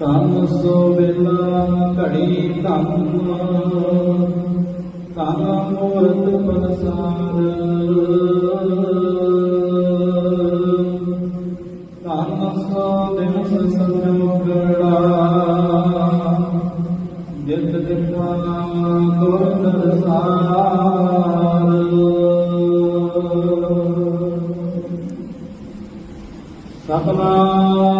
ਧੰਨ ਸੋ ਬਿਲਾ ਘੜੀ ਧੰਨ ਧੰਨ ਮੂਰਤ ਪਨਸਾਰ ਧੰਨ ਸੋ ਦਿਨਸ ਸੰਜਮ ਸਤਨਾਮ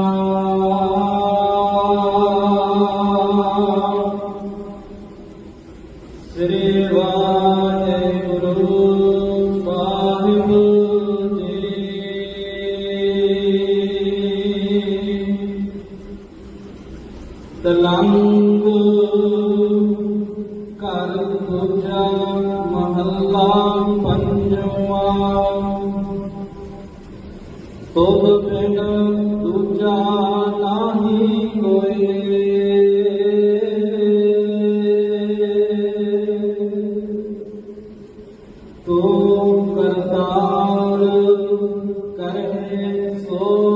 ਤਲੰਗ ਕਰ ਦੂਜਾ ਮਹੱਲਾ Oh.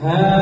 have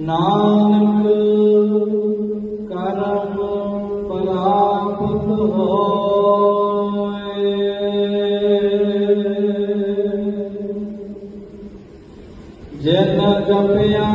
ਨਾਨਕ ਕਰਮ ਪਰਾਪਤ ਹੋ। जपिया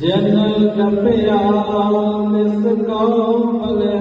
ਜਨ ਜਪਿਆ ਨਿਸ ਕੋ ਬਲਿਹਾਰ